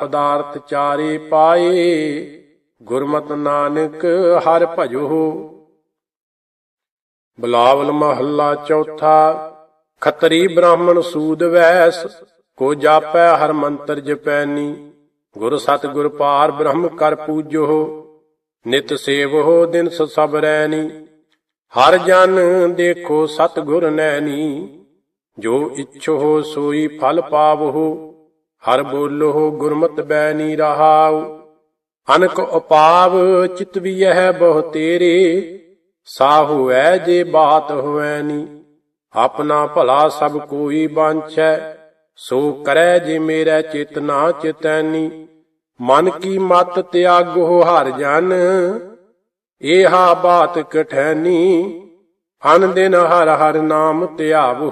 ਪਦਾਰਥ ਚਾਰੇ ਪਾਏ, ਗੁਰਮਤਿ ਨਾਨਕ ਹਰ ਭਜੋ। ਬਲਾਵਲ ਮਹੱਲਾ ਚੌਥਾ, ਖੱਤਰੀ ਬ੍ਰਾਹਮਣ ਸੂਦ ਵੈਸ, ਕੋ ਜਾਪੈ ਹਰ ਮੰਤਰ ਜਪੈਨੀ ਗੁਰ ਸਤ ਗੁਰ ਪਾਰ ਬ੍ਰਹਮ ਕਰ ਪੂਜੋ, ਨਿਤ ਸੇਵੋ ਦਿਨ ਸਭ ਰੈਨੀ ਹਰ ਜਨ ਦੇਖੋ ਸਤ ਗੁਰ ਨੈਣੀ ਜੋ ਇਛੋ ਸੋਈ ਫਲ ਪਾਵੋ। ਹਰ ਬੋਲੋ ਗੁਰਮਤਿ ਬੈਨੀ ਰਹਾਉ, ਅਨਕ ਉਪਾਵ ਚਿਤ ਵੀ ਇਹ ਬਹੁ ਤੇਰੇ, ਸਾਹੂ ਐ ਜੇ ਬਾਤ ਹੋਐ ਨੀ, ਆਪਣਾ ਭਲਾ ਸਭ ਕੋਈ ਬਾਂਛੈ, ਸੋ ਕਰੈ ਜੇ ਮੇਰਾ ਚੇਤਨਾ ਚਿਤੈਨੀ ਮਨ ਕੀ ਮਤ ਤਿਆਗੋ ਹਰ ਜਨ, ਏਹਾ ਬਾਤ ਕਠੈਨੀ ਅਨ ਦਿਨ ਹਰ ਹਰ ਨਾਮ ਧਿਆਵੋ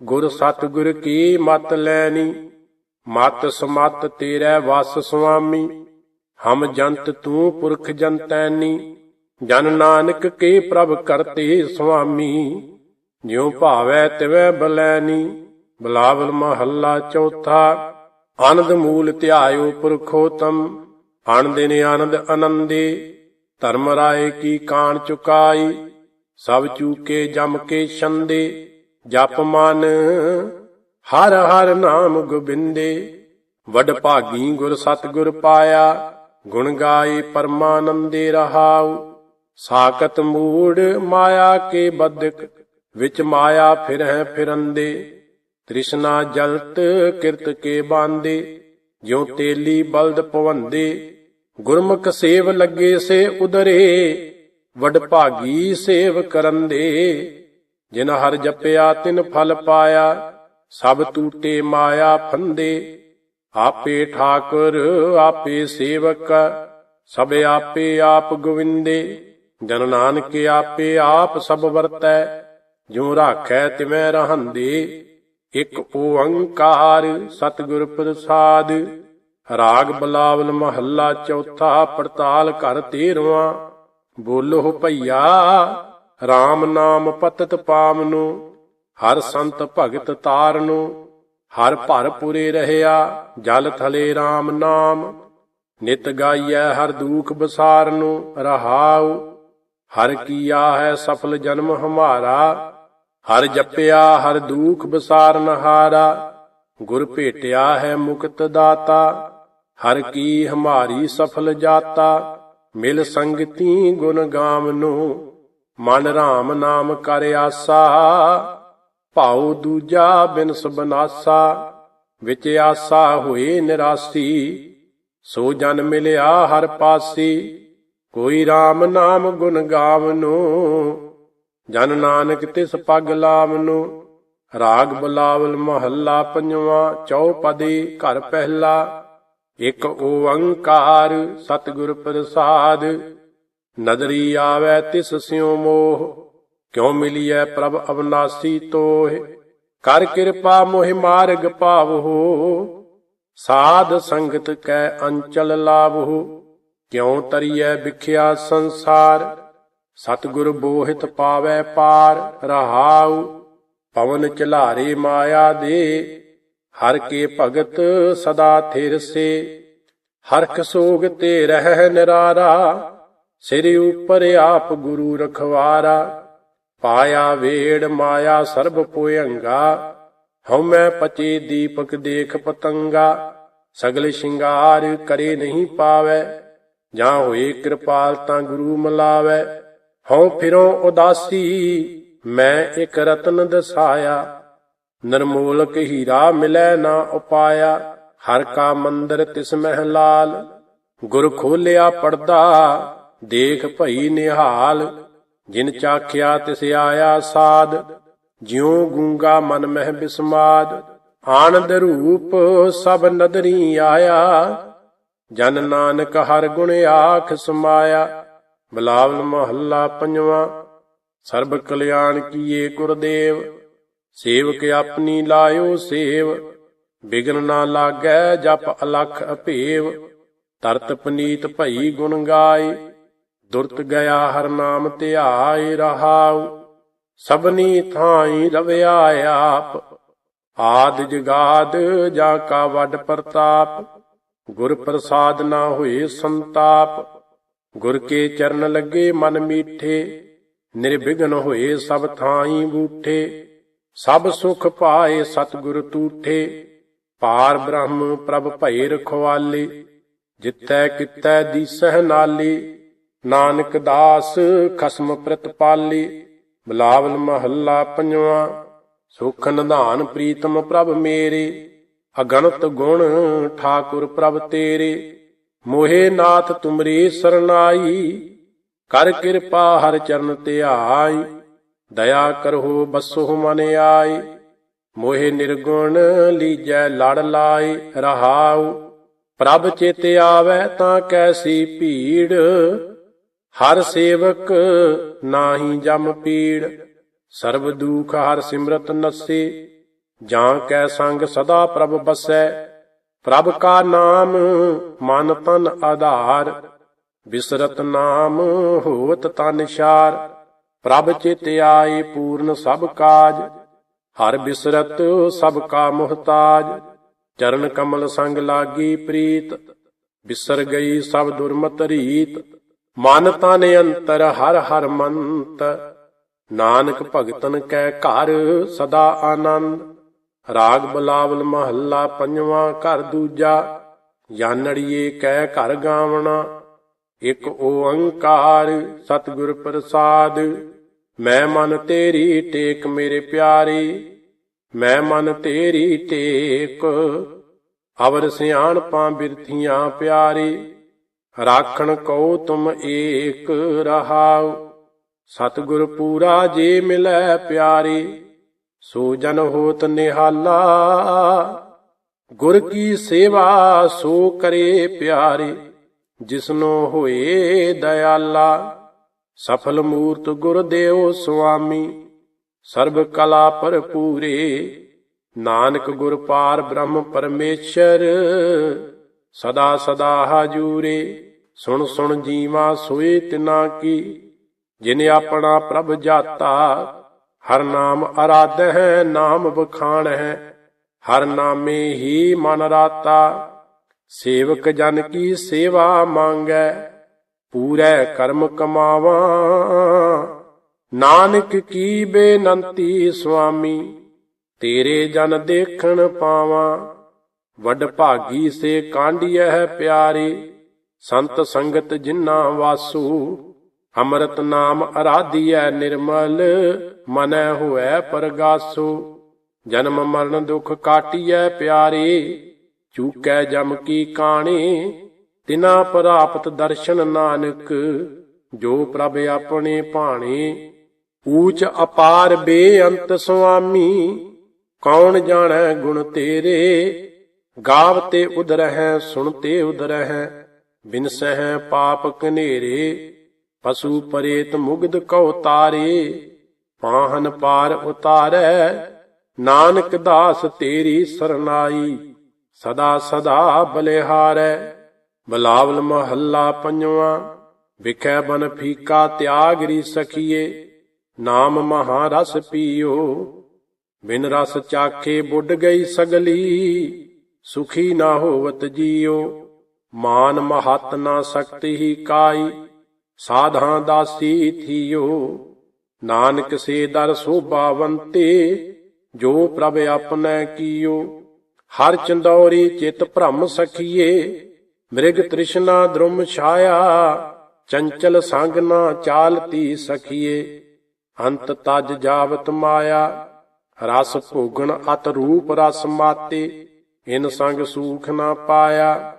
ਗੁਰ ਸਤਗੁਰ ਕੀ ਮਤ ਲੈਣੀ ਮਤ ਸਮਤ ਤੇਰੇ ਵਸ ਸੁਆਮੀ, ਹਮ ਜੰਤ ਤੂੰ ਪੁਰਖ ਜੰਤੈਨੀ ਜਨ ਨਾਨਕ ਕੇ ਪ੍ਰਭ ਕਰਤੇ ਸੁਆਮੀ, ਜਿਉ ਭਾਵੈ ਤਿਵੈ ਬਲੈਨੀ, ਬਲਾਵਲ ਮਹੱਲਾ ਚੌਥਾ, ਆਨੰਦ ਮੂਲ ਧਿਆਇਓ ਪੁਰਖੋਤਮ ਅਣ ਦਿਨ ਆਨੰਦ ਅਨੰਦੇ, ਧਰਮ ਰਾਏ ਕੀ ਕਾਣ ਚੁਕਾਈ, ਸਭ ਚੂਕੇ ਜਮ ਕੇ ਛੰਦੇ, ਜਪ ਮਨ ਹਰ ਹਰ ਨਾਮ ਗੋਬਿੰਦੇ। ਵਡ ਭਾਗੀ ਗੁਰ ਸਤਿਗੁਰ ਪਾਇਆ, ਗੁਣ ਗਾਏ ਪਰਮਾਨੰਦੇ ਰਹਾਉ। ਸਾਕਤ ਮੂੜ ਮਾਇਆ ਕੇ ਬਦਕ, ਵਿੱਚ ਮਾਇਆ ਫਿਰਹਿ ਫਿਰੰਦੇ। ਤ੍ਰਿਸ਼ਨਾ ਜਲਤ ਕਿਰਤ ਕੇ ਬਾਂਦੇ, ਜਿਉ ਤੇਲੀ ਬਲਦ ਪਵੰਦੇ। ਗੁਰਮੁਖ ਸੇਵ ਲੱਗੇ ਸੇ ਉਦਰੇ, ਵਡ ਭਾਗੀ ਸੇਵ ਕਰੰਦੇ। ਜਿਨ ਹਰ ਜਪਿਆ ਤਿਨ ਫਲ ਪਾਇਆ ਸਭ ਟੂਟੇ ਮਾਇਆ ਫੰਦੇ, ਆਪੇ ਠਾਕੁਰ, ਆਪੇ ਸੇਵਕ, ਸਭ ਆਪੇ ਆਪ ਗੋਵਿੰਦੇ। ਜਨ ਨਾਨਕ ਆਪੇ ਆਪ ਸਭ ਵਰਤੈ, ਜਿਉ ਰਾਖੈ ਤਿਵੇਂ ਰਹੰਦੇ। ਇਕ ਓੰਕਾਰ ਸਤਿਗੁਰ ਪ੍ਰਸਾਦ, ਰਾਗ ਬਲਾਵਲ ਮਹੱਲਾ ਚੌਥਾ ਪੜਤਾਲ ਘਰ ਤੇਰਵਾਂ। ਬੋਲੋ ਭਈਆ RAM ਨਾਮ ਪਤਤ ਪਾਵਨੋ। ਹਰ ਸੰਤ ਭਗਤ ਤਾਰਨੋ, ਹਰ ਭਰ ਪੁਰੇ ਰਹਿਆ, ਜਲ ਥਲੇ RAM ਨਾਮ। ਨਿਤ ਗਾਈਐ ਹਰ ਦੂਖ ਬਸਾਰਨੋ, ਰਹਾਉ। ਹਰ ਕੀਆ ਹੈ ਸਫਲ ਜਨਮ ਹਮਾਰਾ। ਹਰ ਜਪਿਆ, ਹਰ ਦੂਖ ਬਸਾਰਨ ਹਾਰਾ। ਗੁਰ ਭੇਟਿਆ ਹੈ ਮੁਕਤ ਦਾਤਾ। ਹਰ ਕੀ ਹਮਾਰੀ ਸਫਲ ਜਾਤਾ। ਮਿਲ ਸੰਗਤੀ ਗੁਣ ਗਾਵਨੋ। ਮਨ ਰਾਮ ਨਾਮ ਕਰ ਆਸਾ। ਭਾਉ ਦੂਜਾ ਬਿਨਸ ਬਨਾਸਾ ਵਿੱਚ ਆਸਾ ਹੋਏ ਨਿਰਾਸੀ। ਸੋ ਜਨ ਮਿਲਿਆ ਹਰ ਪਾਸੀ, ਕੋਈ RAM ਨਾਮ ਗੁਣ ਗਾਵਨੋ। ਜਨ ਨਾਨਕ ਤਿਸ ਪਗ ਲਾਵਨੋ, ਰਾਗ ਬਲਾਵਲ ਮਹੱਲਾ ਪੰਜਵਾਂ ਚੌਪਦੀ ਘਰ ਪਹਿਲਾ। ਇਕ ਓੰਕਾਰ ਸਤਿਗੁਰ ਪ੍ਰਸਾਦ, ਨਦਰੀ ਆਵੈ ਤਿਸ ਸਿਉ ਮੋਹ। ਕਿਉ ਮਿਲੀਐ ਪ੍ਰਭ ਅਵਨਾਸੀ ਤੋਹਿ? ਕਰ ਕਿਰਪਾ ਮੋਹਿ ਮਾਰਗ ਪਾਵੋ ਸਾਧ ਸੰਗਤ ਕੈ ਅੰਚਲ ਲਾਵੋ ਕਿਉ ਤਰੀਐ ਵਿਖਿਆ ਸੰਸਾਰ? ਸਤਿਗੁਰ ਬੋਹਿਤ ਪਾਵੈ ਪਾਰ ਰਹਾਉ। ਪਵਨ ਚਲਾਰੇ ਮਾਇਆ ਦੇ। ਹਰ ਕੇ ਭਗਤ ਸਦਾ ਥਿਰ ਸੇ। ਹਰਖ ਸੋਗ ਤੇ ਰਹਿ ਨਿਰਾਰਾ। ਸਿਰ ਉਪਰ ਆਪ ਗੁਰੂ ਰਖਵਾਰਾ। ਪਾਇਆ ਵੇੜ ਮਾਇਆ ਸਰਬ ਪੁਯੰਗਾ ਹਉਮੈ ਪਚੇ ਦੀਪਕ ਦੇਖ ਪਤੰਗਾ। ਸਗਲ ਸ਼ਿੰਗਾਰ ਕਰੇ ਨਹੀਂ ਪਾਵੈ, ਜਾਂ ਹੋਏ ਕਿਰਪਾਲ ਤਾਂ ਗੁਰੂ ਮਲਾਵੈ। ਹਉ ਫਿਰੋ ਉਦਾਸੀ, ਮੈਂ ਇਕ ਰਤਨ ਦਸਾਇਆ। ਨਰਮੋਲਕ ਹੀਰਾ ਮਿਲੈ ਨਾ ਉਪਾਇਆ, ਹਰ ਕਾ ਮੰਦਰ ਤਿਸ ਮਹਿ ਲਾਲ। ਗੁਰ ਖੋਲਿਆ ਪਰਦਾ, ਦੇਖ ਭਈ ਨਿਹਾਲ। ਜਿਨ ਚਾਖਿਆ ਤਿਸ ਆਇਆ ਸਾਧ, ਜਿਉ ਗੂੰਗਾ ਮਨ ਮਹਿ ਬਿਸਮਾਦ। ਆਨੰਦ ਰੂਪ ਸਭ ਨਦਰੀ ਆਇਆ, ਜਨ ਨਾਨਕ ਹਰ ਗੁਣ ਆਖ ਸਮਾਇਆ। ਬਲਾਵਲ ਮਹੱਲਾ ਪੰਜਵਾਂ, ਸਰਬ ਕਲਿਆਣ ਕੀਏ ਗੁਰਦੇਵ। ਸੇਵਕ ਆਪਣੀ ਲਾਇਓ ਸੇਵ, ਬਿਗਨ ਨਾ ਲਾਗੈ ਜਪ ਅਲਖ ਅਭੇਵ ਤਰਤ ਪਨੀਤ ਭਈ ਗੁਣ ਗਾਏ। ਦੁਰਤ ਗਿਆ ਹਰ ਨਾਮ ਧਿਆਏ ਰਹਾਉ, ਸਭਨੀ ਥਾਈ ਰਵਿਆ ਆਪ। ਆਦ ਜਗਾਦ ਜਾ ਕਾ ਵੱਡ ਪ੍ਰਤਾਪ, ਗੁਰ ਪ੍ਰਸਾਦ ਨਾ ਹੋਏ ਸੰਤਾਪ। ਗੁਰ ਕੇ ਚਰਨ ਲੱਗੇ ਮਨ ਮੀਠੇ, ਨਿਰਵਿਘਨ ਹੋਏ ਸਭ ਥਾਈ ਬੂਠੇ। ਸਭ ਸੁਖ ਪਾਏ ਸਤਿਗੁਰ ਤੂਠੇ, ਪਾਰ ਬ੍ਰਹਮ ਪ੍ਰਭ ਭਏ ਰਖਵਾਲੇ, ਜਿੱਤੈ ਕਿਤੈ ਦੀਸਹਿ ਨਾਲੇ। ਨਾਨਕ ਦਾਸ ਖਸਮ ਪ੍ਰਤਪਾਲੇ ਬਲਾਵਲ ਮਹੱਲਾ ਪੰਜਵਾਂ, ਸੁਖ ਨਿਧਾਨ ਪ੍ਰੀਤਮ ਪ੍ਰਭ ਮੇਰੇ, ਅਗਣਤ ਗੁਣ ਠਾਕੁਰ ਪ੍ਰਭ ਤੇਰੇ, ਮੋਹੇ ਨਾਥ ਤੁਮਰੀ ਸਰਨਾਈ, ਕਰ ਕਿਰਪਾ ਹਰ ਚਰਨ ਧਿਆਈ ਦਇਆ ਕਰੋ ਬਸੋ ਮਨ ਆਏ ਮੋਹੇ ਨਿਰਗੁਣ ਲੀਜੈ ਲੜ ਲਾਏ ਰਹਾਉ, ਪ੍ਰਭ ਚੇਤੇ ਆਵੈ ਤਾਂ ਕੈਸੀ ਭੀੜ ਹਰ ਸੇਵਕ ਨਾਹੀ ਜਮ ਪੀੜ, ਸਰਬ ਦੁਖ ਹਰ ਸਿਮਰਤ ਨਸੇ, ਜਾਂ ਕੈ ਸੰਗ ਸਦਾ ਪ੍ਰਭ ਬਸੈ, ਪ੍ਰਭ ਕਾ ਨਾਮ ਮਨ ਤਨ ਆਧਾਰ, ਬਿਸਰਤ ਨਾਮ ਹੋਵਤ ਤਨ ਸ਼ਾਰ ਪ੍ਰਭ ਚਿਤ ਆਏ ਪੂਰਨ ਸਭ ਕਾਜ, ਹਰ ਬਿਸਰਤ ਸਭ ਕਾ ਮੁਹਤਾਜ, ਚਰਨ ਕਮਲ ਸੰਗ ਲਾਗੀ ਪ੍ਰੀਤ, ਬਿਸਰ ਗਈ ਸਭ ਦੁਰਮਤ ਰੀਤ ਮਨ ਤਨ ਅੰਤਰ, ਹਰ ਹਰ ਮੰਤ। ਨਾਨਕ ਭਗਤਨ ਕੈ ਘਰ, ਸਦਾ ਆਨੰਦ। ਰਾਗ ਬਲਾਵਲ ਮਹੱਲਾ ਪੰਜਵਾਂ, ਘਰ ਦੂਜਾ। ਜਾਨੜੀਏ ਕੈ ਘਰ ਗਾਵਣਾ। ਇਕ ਓੰਕਾਰ ਸਤਿਗੁਰ ਪ੍ਰਸਾਦ। ਮੈਂ ਮਨ ਤੇਰੀ ਟੇਕ ਮੇਰੇ ਪਿਆਰੇ। ਮੈਂ ਮਨ ਤੇਰੀ ਟੇਕ। ਅਵਰ ਸਿਆਣਪਾਂ ਬਿਰਥੀਆਂ ਪਿਆਰੇ। ਰਾਖਣ ਕਉ ਤੁਮ ਏਕ ਰਹਾਉ। ਸਤਿਗੁਰ ਪੂਰਾ ਜੇ ਮਿਲੈ ਪਿਆਰੇ, ਸੋ ਜਨ ਹੋਤ ਨਿਹਾਲਾ। ਗੁਰ ਕੀ ਸੇਵਾ ਸੋ ਕਰੇ ਪਿਆਰੇ, ਜਿਸਨੋ ਹੋਏ ਦਇਆਲਾ। ਸਫਲ ਮੂਰਤ ਗੁਰਦੇਵ ਸੁਆਮੀ, ਸਰਬ ਕਲਾ ਭਰਪੂਰੇ। ਨਾਨਕ ਗੁਰ ਪਾਰ ਬ੍ਰਹਮ ਪਰਮੇਸ਼ਰ, ਸਦਾ ਸਦਾ ਹਜੂਰੇ। ਸੁਣ ਸੁਣ ਜੀਵਾ ਸੋਏ ਤਿਨਾ ਕੀ, ਜਿਨ ਆਪਣਾ ਪ੍ਰਭ ਜਾਤਾ, ਹਰ ਨਾਮ ਅਰਾਧ ਹੈ, ਨਾਮ ਬਖਾਣ ਹੈ, ਹਰ ਨਾਮੇ ਹੀ ਮਨ ਰਾਤਾ। ਸੇਵਕ ਜਨ ਕੀ ਸੇਵਾ ਮੰਗੈ, ਪੂਰੇ ਕਰਮ ਕਮਾਵਾਂ। ਨਾਨਕ ਕੀ ਬੇਨੰਤੀ ਸੁਆਮੀ, ਤੇਰੇ ਜਨ ਦੇਖਣ ਪਾਵਾਂ। ਵਡ ਭਾਗੀ ਸੇ ਕਾਂਡੀਐ ਪਿਆਰੇ। ਸੰਤ ਸੰਗਤ ਜਿਨਾ ਵਾਸੂ, ਅੰਮ੍ਰਿਤ ਨਾਮ ਅਰਾਧੀਐ ਨਿਰਮਲ, ਮਨੈ ਹੋਐ ਪਰਗਾਸੂ। ਜਨਮ ਮਰਨ ਦੁਖ ਕਾਟੀਐ ਪਿਆਰੇ, ਚੂਕੈ ਜਮ ਕੀ ਕਾਣੇ, ਤਿਨਾ ਪ੍ਰਾਪਤ ਦਰਸ਼ਨ ਨਾਨਕ, ਜੋ ਪ੍ਰਭ ਆਪਣੇ ਭਾਣੇ। ਊਚ ਅਪਾਰ ਬੇਅੰਤ ਸੁਆਮੀ, ਕੌਣ ਜਾਣੈ ਗੁਣ ਤੇਰੇ? ਗਾਵ ਤੇ ਗਾਵਤੇ ਉਦਰਹਿ ਸੁਣਤੇ ਉਦਰਹਿ ਬਿਨਸਹਿ ਪਾਪ ਕਨੇਰੇ ਪਸ਼ੂ ਪਰੇਤ ਮੁਗਦ ਕਉ ਤਾਰੇ, ਪਾਹਨ ਪਾਰ ਉਤਾਰੈ, ਨਾਨਕ ਦਾਸ ਤੇਰੀ ਸਰਨਾਈ, ਸਦਾ ਸਦਾ ਬਲਿਹਾਰੈ। ਬਲਾਵਲ ਮਹੱਲਾ ਪੰਜਵਾਂ, ਵਿਖੈ ਬਨ ਫੀਕਾ ਤਿਆਗ ਰੀ ਸਖੀਏ, ਨਾਮ ਮਹਾ ਰਸ ਪੀਓ। ਬਿਨ ਰਸ ਚਾਖੇ ਬੁੱਢ ਗਈ ਸਗਲੀ, ਸੁਖੀ ਨਾ ਹੋਵਤ ਜੀਓ। ਮਾਨ ਮਹਤ ਨਾ ਸਕਤੀ ਹੀ ਕਾਈ, ਸਾਧਾਂ ਦਾਸੀ ਥੀਓ। ਨਾਨਕ ਸੇ ਦਰ ਸੋਭਾਵੰਤੇ, ਜੋ ਪ੍ਰਭ ਆਪਣੈ ਕੀਓ। ਹਰ ਚੰਦੌਰੀ ਚਿਤ ਭ੍ਰਮ ਸਖੀਏ, ਮ੍ਰਿਗ ਤ੍ਰਿਸ਼ਨਾ ਦ੍ਰੁਮ ਛਾਇਆ, ਚੰਚਲ ਸੰਗ ਨਾ ਚਾਲਤੀ ਸਖੀਏ। ਅੰਤ ਤਜ ਜਾਵਤ ਮਾਇਆ, ਰਸ ਭੋਗਣ ਅਤ ਰੂਪ ਰਸ ਮਾਤੇ, ਇਨ ਸੰਗ ਸੂਖ ਨਾ ਪਾਇਆ।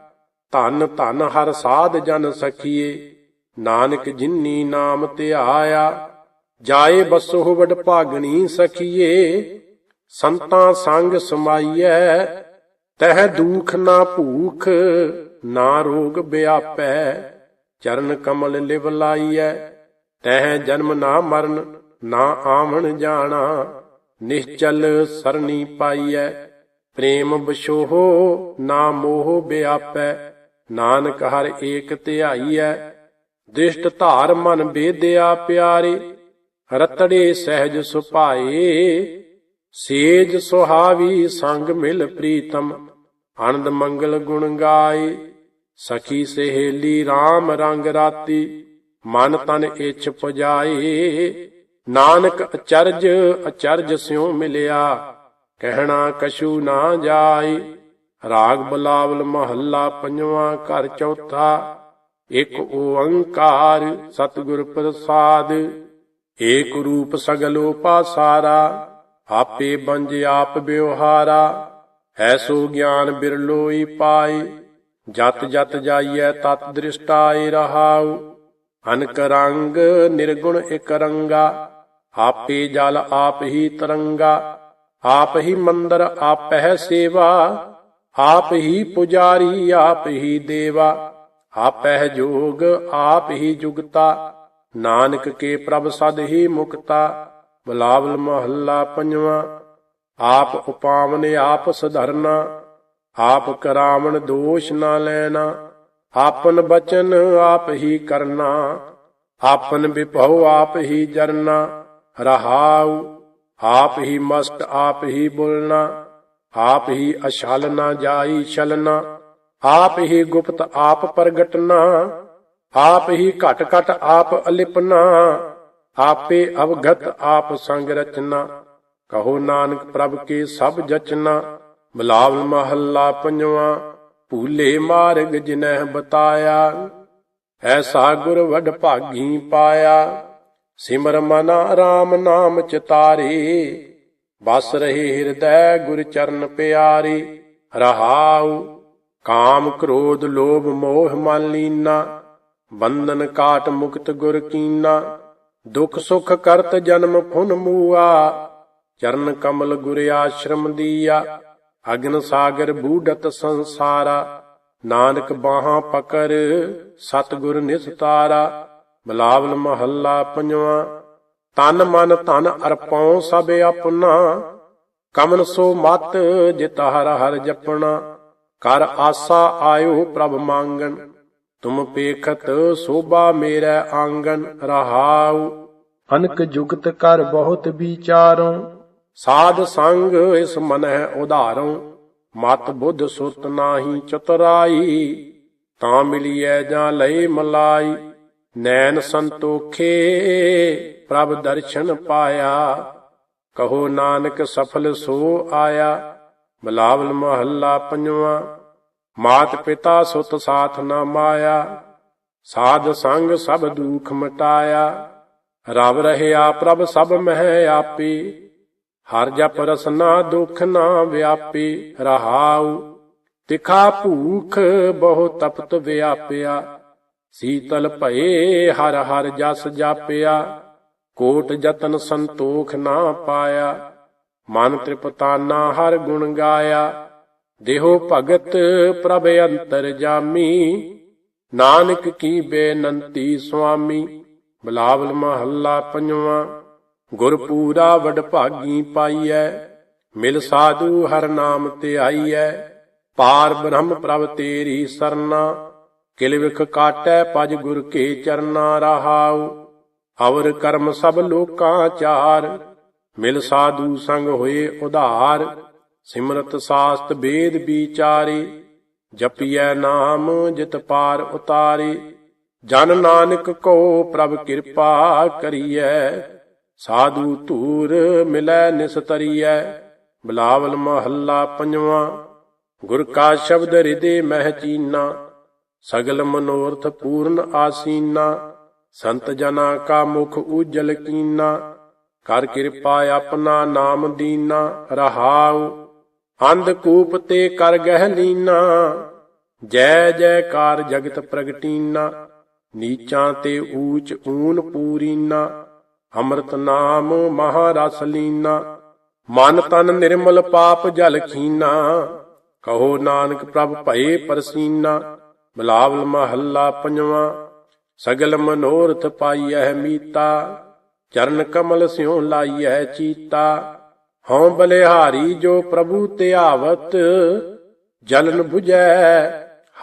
ਧਨ ਧਨ ਹਰ ਸਾਧ ਜਨ ਸਖੀਏ, ਨਾਨਕ ਜਿਨੀ ਨਾਮ ਧਿਆਇਆ ਜਾਏ ਬਸੋ ਵਡ ਭਾਗਣੀ ਸਖੀਏ, ਸੰਤਾਂ ਸੰਗ ਸਮਾਈਐ, ਤਹ ਦੁਖ ਨਾ ਭੂਖ, ਨਾ ਰੋਗ ਵਿਆਪੈ ਚਰਨ ਕਮਲ ਲਿਵ ਲਾਈਐ, ਤਹਿ ਜਨਮ ਨਾ ਮਰਨ, ਨਾ ਆਵਣ ਜਾਣਾ, ਨਿਸ਼ਚਲ ਸਰਣੀ ਪਾਈਐ, ਪ੍ਰੇਮ ਬਸ਼ੋਹ ਨਾ ਮੋਹ ਵਿਆਪੈ ਨਾਨਕ ਹਰ ਏਕ ਧਿਆਈਐ, ਦਿਸ਼ਟ ਧਾਰ ਮਨ ਬੇਦਿਆ ਪਿਆਰੇ, ਰਤੜੇ ਸਹਿਜ ਸੁਭਾਏ, ਸੇਜ ਸੁਹਾਵੀ ਸੰਗ ਮਿਲ ਪ੍ਰੀਤਮ, ਆਨੰਦ ਮੰਗਲ ਗੁਣ ਗਾਏ, ਸਖੀ ਸਹੇਲੀ RAM ਰੰਗ ਰਾਤੀ, ਮਨ ਤਨ ਇਛ ਪੁਜਾਏ, ਨਾਨਕ ਅਚਰਜ ਅਚਰਜ ਸਿਉ ਮਿਲਿਆ, ਕਹਿਣਾ ਕਛੂ ਨਾ ਜਾਏ। ਰਾਗ ਬਲਾਵਲ ਮਹੱਲਾ ਪੰਜਵਾਂ ਘਰ ਚੌਥਾ, ਇੱਕ ਓੰਕਾਰ ਸਤਿਗੁਰ ਪ੍ਰਸਾਦ, ਏਕ ਰੂਪ ਸਗਲੋ ਪਾਸਾਰਾ ਆਪੇ ਬੰਜ ਆਪ ਬਿਵਹਾਰਾ ਐਸੋ ਗਿਆਨ ਬਿਰਲੋਈ ਪਾਏ, ਜਤ ਜਤ ਜਾਈਐ ਤਤ ਦ੍ਰਿਸ਼ਟਾਏ ਰਹਾਉ, ਅਨਕ ਰੰਗ ਨਿਰਗੁਣ ਇਕ ਰੰਗਾ, ਆਪੇ ਜਲ ਆਪ ਹੀ ਤਰੰਗਾ, ਆਪ ਹੀ ਮੰਦਰ ਆਪਹਿ ਸੇਵਾ ਆਪ ਹੀ ਪੁਜਾਰੀ, ਆਪ ਹੀ ਦੇਵਾ। ਆਪਹਿ ਜੋਗ, ਆਪ ਹੀ ਜੁਗਤਾ। ਨਾਨਕ ਕੇ ਪ੍ਰਭ ਸਦ ਹੀ ਮੁਕਤਾ। ਬਲਾਵਲ ਮਹੱਲਾ ਪੰਜਵਾਂ। ਆਪ ਉਪਾਵਨ, ਆਪ ਸਧਰਨਾ। ਆਪ ਕਰਾਵਣ ਦੋਸ਼ ਨਾ ਲੈਣਾ। ਆਪਨ ਬਚਨ, ਆਪ ਹੀ ਕਰਨਾ। ਆਪਨ ਵਿਭਉ, ਆਪ ਹੀ ਜਰਨਾ। ਰਹਾਉ, ਆਪ ਹੀ ਮਸਤ, ਆਪ ਹੀ ਬੋਲਣਾ। ਆਪ ਹੀ ਅਛਲ ਨਾ ਜਾਈ ਛਲਨਾ ਆਪ ਹੀ ਗੁਪਤ ਆਪ ਪ੍ਰਗਟਨਾ ਆਪ ਹੀ ਘਟ ਘਟ ਆਪ ਅਲਿਪਨਾ ਆਪੇ ਅਵਗਤ ਆਪ ਸੰਗ ਰਚਨਾ, ਕਹੋ ਨਾਨਕ ਪ੍ਰਭ ਕੇ ਸਭ ਜਚਨਾ, ਬਲਾਵਲ ਮਹੱਲਾ ਪੰਜਵਾਂ, ਭੂਲੇ ਮਾਰਗ ਜਿਨਹਿ ਬਤਾਇਆ, ਐਸਾ ਗੁਰ ਵਡ ਭਾਗੀ ਪਾਇਆ, ਸਿਮਰ ਮਨ ਰਾਮ ਨਾਮ ਚਿਤਾਰੇ ਬਸ ਰਹੀ ਹਿਰਦੈ ਗੁਰ ਚਰਨ ਪਿਆਰੇ, ਰਹਾਉ, ਕਾਮ ਕ੍ਰੋਧ ਲੋਭ ਮੋਹ ਮਨ ਲੀਨਾ, ਬੰਧਨ ਕਾਟ ਮੁਕਤ ਗੁਰ ਕੀਨਾ, ਦੁਖ ਸੁਖ ਕਰਤ ਜਨਮ ਫੁਨ ਮੂਆ, ਚਰਨ ਕਮਲ ਗੁਰ ਆਸ਼ਰਮ ਦੀਆ, ਅਗਨ ਸਾਗਰ ਬੂਡਤ ਸੰਸਾਰਾ, ਨਾਨਕ ਬਾਹਾਂ ਪਕਰ ਸਤਗੁਰ ਨਿਸਤਾਰਾ, ਬਲਾਵਲ ਮਹੱਲਾ ਪੰਜਵਾਂ ਤਨ ਮਨ ਧਨ ਅਰਪਉ ਸਭ ਆਪਣਾ ਕਮਨ ਸੋ ਮਤ ਜਿਤ ਹਰ ਹਰ ਜਪਣਾ ਕਰ ਆਸਾ ਆਇਓ ਪ੍ਰਭ ਮੰਗਣ ਤੁਮ ਪੇਖਤ ਸੋਭਾ ਮੇਰਾ ਆਂਗਨ ਰਹਾਉ। ਅਨਕ ਜੁਗਤ ਕਰ ਬਹੁਤ ਵਿਚਾਰੋ ਸਾਧ ਸੰਗ ਇਸ ਮਨ ਹੈ ਉਧਾਰੋ ਮਤ ਬੁੱਧ ਸੁਰਤ ਨਾਹੀ ਚਤੁਰਾਈ ਤਾਂ ਮਿਲੀਐ ਜਾਂ ਲਏ ਮਲਾਈ ਨੈਣ ਸੰਤੋਖੇ ਪ੍ਰਭ ਦਰਸ਼ਨ ਪਾਇਆ। ਕਹੋ ਨਾਨਕ ਸਫਲ ਸੋ ਆਇਆ। ਬਲਾਵਲ ਮਹੱਲਾ ਪੰਜਵਾਂ। ਮਾਤ ਪਿਤਾ ਸੁਤ ਸਾਥ ਨਾ ਮਾਇਆ। ਸਾਧ ਸੰਗ ਸਭ ਦੁਖ ਮਟਾਇਆ। ਰਵ ਰਹਿਆ ਪ੍ਰਭ ਸਭ ਮਹਿ ਆਪੇ। ਹਰ ਜਪ ਰਸਨਾ ਦੁਖ ਨਾ ਵਿਆਪੀ। ਰਹਾਉ ਤਿਖਾ ਭੂਖ ਬਹੁ ਤਪਤ ਵਿਆਪਿਆ। ਸੀਤਲ ਭਏ ਹਰ ਹਰ ਜਸ ਜਾਪਿਆ। ਕੋਟ ਜਤਨ ਸੰਤੋਖ ਨਾ ਪਾਇਆ, ਮਨ ਤ੍ਰਿਪਤਾਨਾ ਹਰ ਗੁਣ ਗਾਇਆ। ਦੇਹੋ ਭਗਤ ਪ੍ਰਭ ਅੰਤਰ ਜਾਮੀ, ਨਾਨਕ ਕੀ ਬੇਨੰਤੀ ਸੁਆਮੀ। ਬਲਾਵਲ ਮਹੱਲਾ ਪੰਜਵਾਂ ਗੁਰ ਪੂਰਾ ਵਡ ਭਾਗੀ ਪਾਈਐ, ਮਿਲ ਸਾਧੂ ਹਰ ਨਾਮ ਤੇ ਆਈਐ। ਪਾਰ ਬ੍ਰਹਮ ਪ੍ਰਭ ਤੇਰੀ ਸਰਨਾ, ਕਿਲ ਵਿਖ ਕਾਟੈ ਪਜ ਗੁਰ ਕੇ ਚਰਨਾ ਰਹਾਉ। ਅਵਰ ਕਰਮ ਸਭ ਲੋਕਾਂ ਚਾਰ। ਮਿਲ ਸਾਧੂ ਸੰਗ ਹੋਏ ਉਧਾਰ। ਸਿਮਰਤ ਸਾਸਤ ਵੇਦ ਵਿਚਾਰੇ। ਜਪੀਐ ਨਾਮ ਜਿਤ ਪਾਰ ਉਤਾਰੇ। ਜਨ ਨਾਨਕ ਕੋ ਪ੍ਰਭ ਕਿਰਪਾ ਕਰੀਐ। ਸਾਧੂ ਧੂਰ ਮਿਲੈ ਨਿਸਤਰੀਐ ਬਲਾਵਲ ਮਹੱਲਾ ਪੰਜਵਾਂ। ਗੁਰ ਕਾ ਸ਼ਬਦ ਹਿਰਦੇ ਮਹਿ ਚੀਨਾ। ਸਗਲ ਮਨੋਰਥ ਪੂਰਨ ਆਸੀਨਾ। ਸੰਤ ਜਨਾ ਕਾ ਮੁਖ ਉਜਲ ਕੀਨਾ, ਕਰ ਕਿਰਪਾ ਆਪਣਾ ਨਾਮ ਦੀਨਾ, ਰਹਾਉ, ਅੰਧ ਕੂਪ ਤੇ ਕਰ ਗਹਿ ਲੀਨਾ, ਜੈ ਜੈਕਾਰ ਜਗਤ ਪ੍ਰਗਟੀਨਾ, ਨੀਚਾਂ ਤੇ ਊਚ ਊਨ ਪੂਰੀਨਾ, ਅੰਮ੍ਰਿਤ ਨਾਮ ਮਹਾਰਸ ਲੀਨਾ, ਮਨ ਤਨ ਨਿਰਮਲ ਪਾਪ ਜਲ ਖੀਨਾ, ਕਹੋ ਨਾਨਕ ਪ੍ਰਭ ਭਏ ਪਰਸੀਨਾ ਬਲਾਵਲ ਮਹੱਲਾ ਪੰਜਵਾਂ ਸਗਲ ਮਨੋਰਥ ਪਾਈਐ ਮੀਤਾ, ਚਰਨ ਕਮਲ ਸਿਉ ਲਾਈਐ ਚੀਤਾ। ਹਉ ਬਲਿਹਾਰੀ ਜੋ ਪ੍ਰਭੂ ਧਿਆਵਤ ਜਲਨ 부ਜੈ,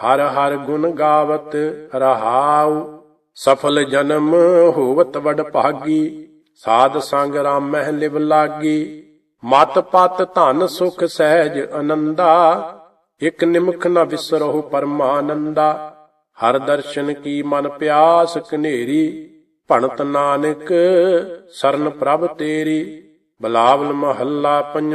ਹਰ ਹਰ ਗੁਣ ਗਾਵਤ ਰਹਾਉ। ਸਫਲ ਜਨਮ ਹੋਵਤ ਵਡ ਭਾਗੀ, ਸਾਧ ਸੰਗ ਰਾਮਹਿ ਲਿਵ ਲਾਗੀ। ਮਤ ਪਤ ਧਨ ਸੁਖ ਸਹਿਜ ਅਨੰਦਾ, ਇਕ ਨਿਮਖ ਨ ਵਿਸਰਹੁ ਪਰਮਾਨੰਦਾ। ਹਰ ਦਰਸ਼ਨ ਕੀ ਮਨ ਪਿਆਸ ਕਨੇਰੀ ਭਣਤ ਨਾਨਕ ਸਰਨ ਪ੍ਰਭ ਤੇਰੀ ਬਲਾਵਲ ਮਹੱਲਾ ਪੰਜ